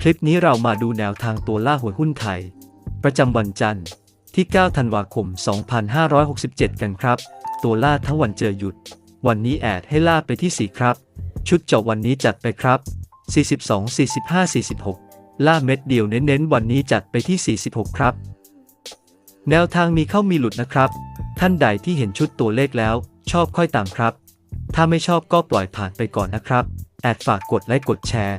คลิปนี้เรามาดูแนวทางตัวล่าหวยหุ้นไทย ประจำวันจันทร์ที่ 9 ธันวาคม 2567 กันครับ ตัวล่าทั้งวันเจอหยุด วันนี้แอดให้ล่าไปที่ 4 ครับ ชุดเจาะวันนี้จัดไปครับ 42 45 46 ล่าเม็ดเดียวเน้นๆ วันนี้จัดไปที่ 46 ครับ แนวทางมีเข้ามีหลุดนะครับ ท่านใดที่เห็นชุดตัวเลขแล้ว ชอบค่อยตามครับ ถ้าไม่ชอบก็ปล่อยผ่านไปก่อนนะครับ แอดฝากกดไลค์กดแชร์